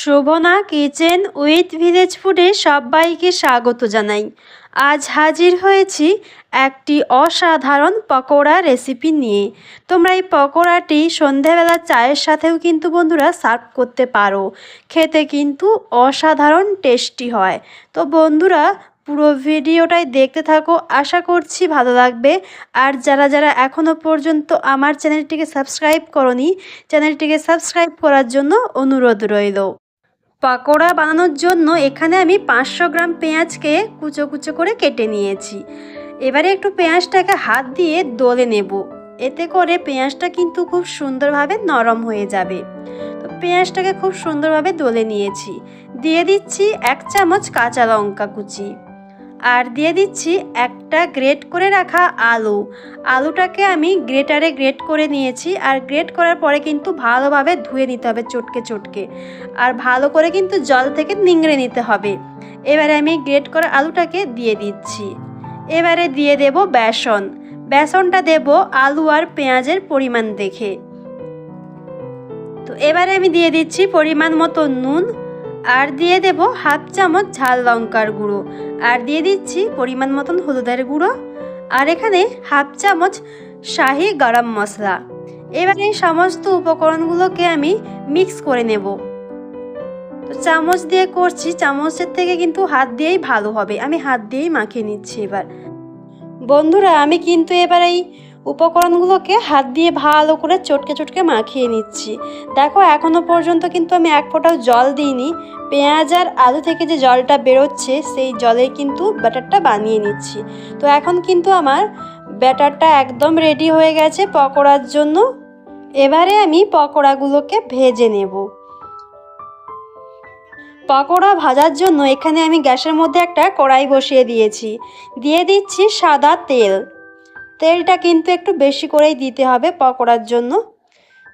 Shobhana kitchen with village ফুডে সবাইকে স্বাগত জানাই। আজ হাজির হয়েছি একটি অসাধারণ পকোড়া রেসিপি নিয়ে। তোমরা এই পকোড়াটি সন্ধেবেলা চায়ের সাথেও কিন্তু বন্ধুরা সার্ভ করতে পারো। খেতে কিন্তু অসাধারণ টেস্টি হয়। তো বন্ধুরা, পুরো ভিডিওটাই দেখতে থাকো। আশা করছি ভালো লাগবে। আর যারা যারা এখনও পর্যন্ত আমার চ্যানেলটিকে সাবস্ক্রাইব করনি, চ্যানেলটিকে সাবস্ক্রাইব করার জন্য অনুরোধ রইল। পকোড়া বানানোর জন্য এখানে আমি পাঁচশো গ্রাম পেঁয়াজকে কুচো কুচো করে কেটে নিয়েছি। এবারে একটু পেঁয়াজটাকে হাত দিয়ে দলে নেব। এতে করে পেঁয়াজটা কিন্তু খুব সুন্দরভাবে নরম হয়ে যাবে। তো পেঁয়াজটাকে খুব সুন্দরভাবে দলে নিয়েছি। দিয়ে দিচ্ছি এক চামচ কাঁচা লঙ্কা কুচি। আর দিয়ে দিচ্ছি একটা গ্রেট করে রাখা আলু। আলুটাকে আমি গ্রেটারে গ্রেট করে নিয়েছি আর গ্রেট করার পরে কিন্তু ভালোভাবে ধুয়ে নিতে হবে চটকে চটকে। আর ভালো করে কিন্তু জল থেকে নিংড়ে নিতে হবে। এবারে আমি গ্রেট করা আলুটাকে দিয়ে দিচ্ছি। এবারে দিয়ে দেব বেসন। বেসনটা দেব আলু আর পেঁয়াজের পরিমাণ দেখে। তো এবারে আমি দিয়ে দিচ্ছি পরিমাণ মতো নুন। আর দিয়ে দেব হাফ চামচ ঝাল লঙ্কার গুঁড়ো। আর দিয়ে দিচ্ছি পরিমাণ মতন হলুদের গুঁড়ো। আর এখানে হাফ চামচ শাহি গরম মশলা। এবার এই সমস্ত উপকরণগুলোকে আমি মিক্স করে নেব। তো চামচ দিয়ে করছি, চামচের থেকে কিন্তু হাত দিয়েই ভালো হবে। আমি হাত দিয়েই মাখিয়ে নিচ্ছি এবার। বন্ধুরা, আমি কিন্তু এবার এই উপকরণগুলোকে হাত দিয়ে ভালো করে চটকে চটকে মাখিয়ে নিচ্ছি। দেখো এখনও পর্যন্ত কিন্তু আমি এক ফোঁটাও জল দিইনি। পেঁয়াজ আর আলু থেকে যে জলটা বেরোচ্ছে, সেই জলে কিন্তু ব্যাটারটা বানিয়ে নিচ্ছি। তো এখন কিন্তু আমার ব্যাটারটা একদম রেডি হয়ে গেছে পকোড়ার জন্য। এবারে আমি পকোড়াগুলোকে ভেজে নেব। পকোড়া ভাজার জন্য এখানে আমি গ্যাসের মধ্যে একটা কড়াই বসিয়ে দিয়েছি। দিয়ে দিচ্ছি সাদা তেল। তেলটা কিন্তু একটু বেশি করেই দিতে হবে পকোড়ার জন্য।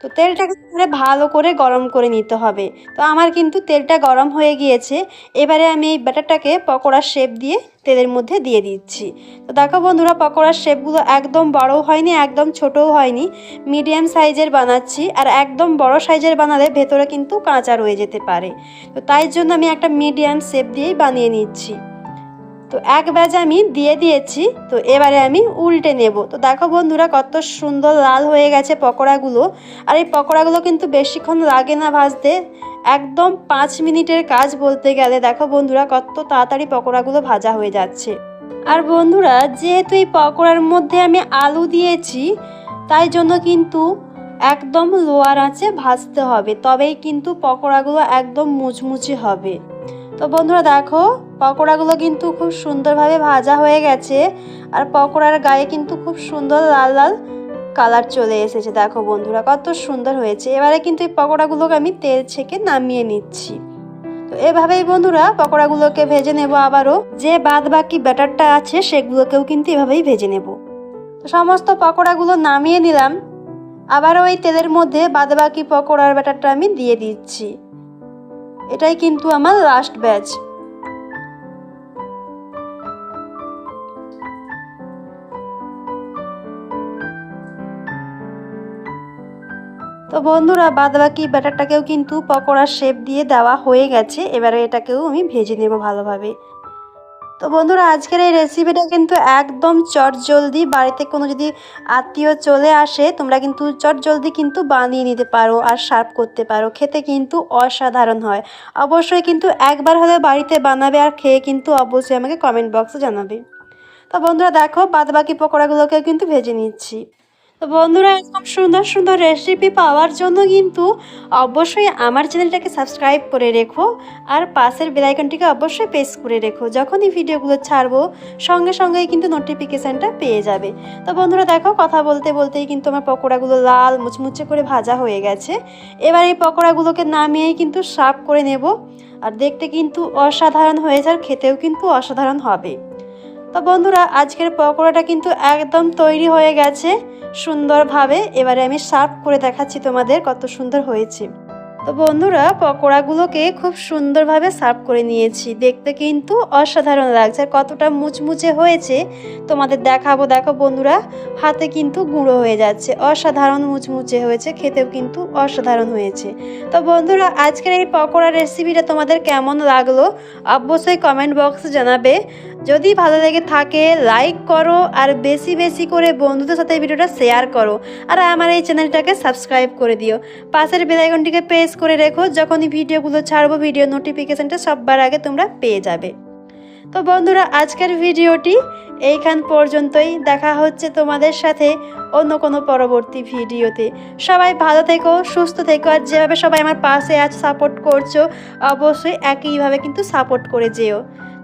তো তেলটাকে ভালো করে গরম করে নিতে হবে। তো আমার কিন্তু তেলটা গরম হয়ে গিয়েছে। এবারে আমি এই ব্যাটারটাকে পকোড়ার শেপ দিয়ে তেলের মধ্যে দিয়ে দিচ্ছি। তো দেখো বন্ধুরা, পকোড়ার শেপগুলো একদম বড়ও হয়নি, একদম ছোটও হয়নি। মিডিয়াম সাইজের বানাচ্ছি আর একদম বড় সাইজের বানালে ভেতরে কিন্তু কাঁচা রয়ে যেতে পারে। তো তাই জন্য আমি একটা মিডিয়াম শেপ দিয়েই বানিয়ে নিচ্ছি। তো এক ব্যাচ আমি দিয়ে দিয়েছি, তো এবারে আমি উল্টে নেব। তো দেখো বন্ধুরা কত সুন্দর লাল হয়ে গেছে পকোড়াগুলো। আর এই পকোড়াগুলো কিন্তু বেশিক্ষণ লাগে না ভাজতে, একদম পাঁচ মিনিটের কাজ বলতে গেলে। দেখো বন্ধুরা কত তাড়াতাড়ি পকোড়াগুলো ভাজা হয়ে যাচ্ছে। আর বন্ধুরা, যেহেতু এই পকোড়ার মধ্যে আমি আলু দিয়েছি, তাই জন্য কিন্তু একদম লোয়ার আঁচে ভাজতে হবে। তবেই কিন্তু পকোড়াগুলো একদম মুচমুচে হবে। তো বন্ধুরা দেখো, পকোড়াগুলো কিন্তু খুব সুন্দরভাবে ভাজা হয়ে গেছে, আর পকোড়ার গায়ে কিন্তু খুব সুন্দর লাল লাল কালার চলে এসেছে। দেখো বন্ধুরা, কত সুন্দর হয়েছে। এবারে কিন্তু এই পকোড়াগুলোকে আমি তেল ছেঁকে নামিয়ে নিচ্ছি। তো এভাবেই বন্ধুরা পকোড়াগুলোকে ভেজে নেব আবারও। যে বাদ বাকি ব্যাটারটা আছে, সেগুলোকেও কিন্তু এভাবেই ভেজে নেব। তো সমস্ত পকোড়াগুলো নামিয়ে নিলাম। আবারও ওই তেলের মধ্যে বাদ বাকি পকোড়ার ব্যাটারটা আমি দিয়ে দিচ্ছি। এটাই কিন্তু আমার লাস্ট ব্যাচ তো বন্ধুরা, বাদবাকি ব্যাটারটাকেও কিন্তু পকোড়ার শেপ দিয়ে দেওয়া হয়ে গেছে। এবারে এটাকেও আমি ভেজে নেব ভালোভাবে। তো বন্ধুরা, আজকের এই রেসিপিটা কিন্তু একদম চট জলদি বাড়িতে কোনো যদি আত্মীয় চলে আসে, তোমরা কিন্তু চট জলদি কিন্তু বানিয়ে নিতে পারো আর সার্ভ করতে পারো। খেতে কিন্তু অসাধারণ হয়। অবশ্যই কিন্তু একবার হলে বাড়িতে বানাবে আর খেয়ে কিন্তু অবশ্যই আমাকে কমেন্ট বক্সে জানাবে। তো বন্ধুরা, দেখো, বাদবাকি পকোড়াগুলোকেও কিন্তু ভেজে নিচ্ছি। তো বন্ধুরা, এরকম সুন্দর সুন্দর রেসিপি পাওয়ার জন্য কিন্তু অবশ্যই আমার চ্যানেলটাকে সাবস্ক্রাইব করে রেখো আর পাশের বেলাইকনটিকে অবশ্যই প্রেস করে রেখো। যখনই ভিডিওগুলো ছাড়বো, সঙ্গে সঙ্গেই কিন্তু নোটিফিকেশানটা পেয়ে যাবে। তো বন্ধুরা, দেখো, কথা বলতে বলতেই কিন্তু আমার পকোড়াগুলো লাল, মুচমুচে করে ভাজা হয়ে গেছে। এবার এই পকোড়াগুলোকে নামিয়েই কিন্তু সার্ভ করে নেব। আর দেখতে কিন্তু অসাধারণ হয়েছে আর খেতেও কিন্তু অসাধারণ হবে। তো বন্ধুরা, আজকের পকোড়াটা কিন্তু একদম তৈরি হয়ে গেছে সুন্দরভাবে। এবারে আমি সার্ভ করে দেখাচ্ছি তোমাদের কত সুন্দর হয়েছে। তো বন্ধুরা, পকোড়াগুলোকে খুব সুন্দরভাবে সার্ভ করে নিয়েছি। দেখতে কিন্তু অসাধারণ লাগছে, আর কতটা মুচমুচে হয়েছে তোমাদের দেখাবো। দেখো বন্ধুরা, হাতে কিন্তু গুঁড়ো হয়ে যাচ্ছে, অসাধারণ মুচমুচে হয়েছে, খেতেও কিন্তু অসাধারণ হয়েছে। তো বন্ধুরা, আজকের এই পকোড়া রেসিপিটা তোমাদের কেমন লাগল? অবশ্যই কমেন্ট বক্সে জানাবে। যদি ভালো লেগে থাকে লাইক করো আর বেশি বেশি করে বন্ধুদের সাথে ভিডিওটা শেয়ার করো। আর আমার এই চ্যানেলটাকে সাবস্ক্রাইব করে দিও। পাশের বেলাইকনটিকে প্রেস করে রেখো, যখনই ভিডিওগুলো ছাড়বো ভিডিও নোটিফিকেশানটা সববার আগে তোমরা পেয়ে যাবে। তো বন্ধুরা, আজকের ভিডিওটি এইখান পর্যন্তই। দেখা হচ্ছে তোমাদের সাথে অন্য কোনো পরবর্তী ভিডিওতে। সবাই ভালো থেকো, সুস্থ থেকো, আর যেভাবে সবাই আমার পাশে আজ সাপোর্ট করছ, অবশ্যই একইভাবে কিন্তু সাপোর্ট করে যেও।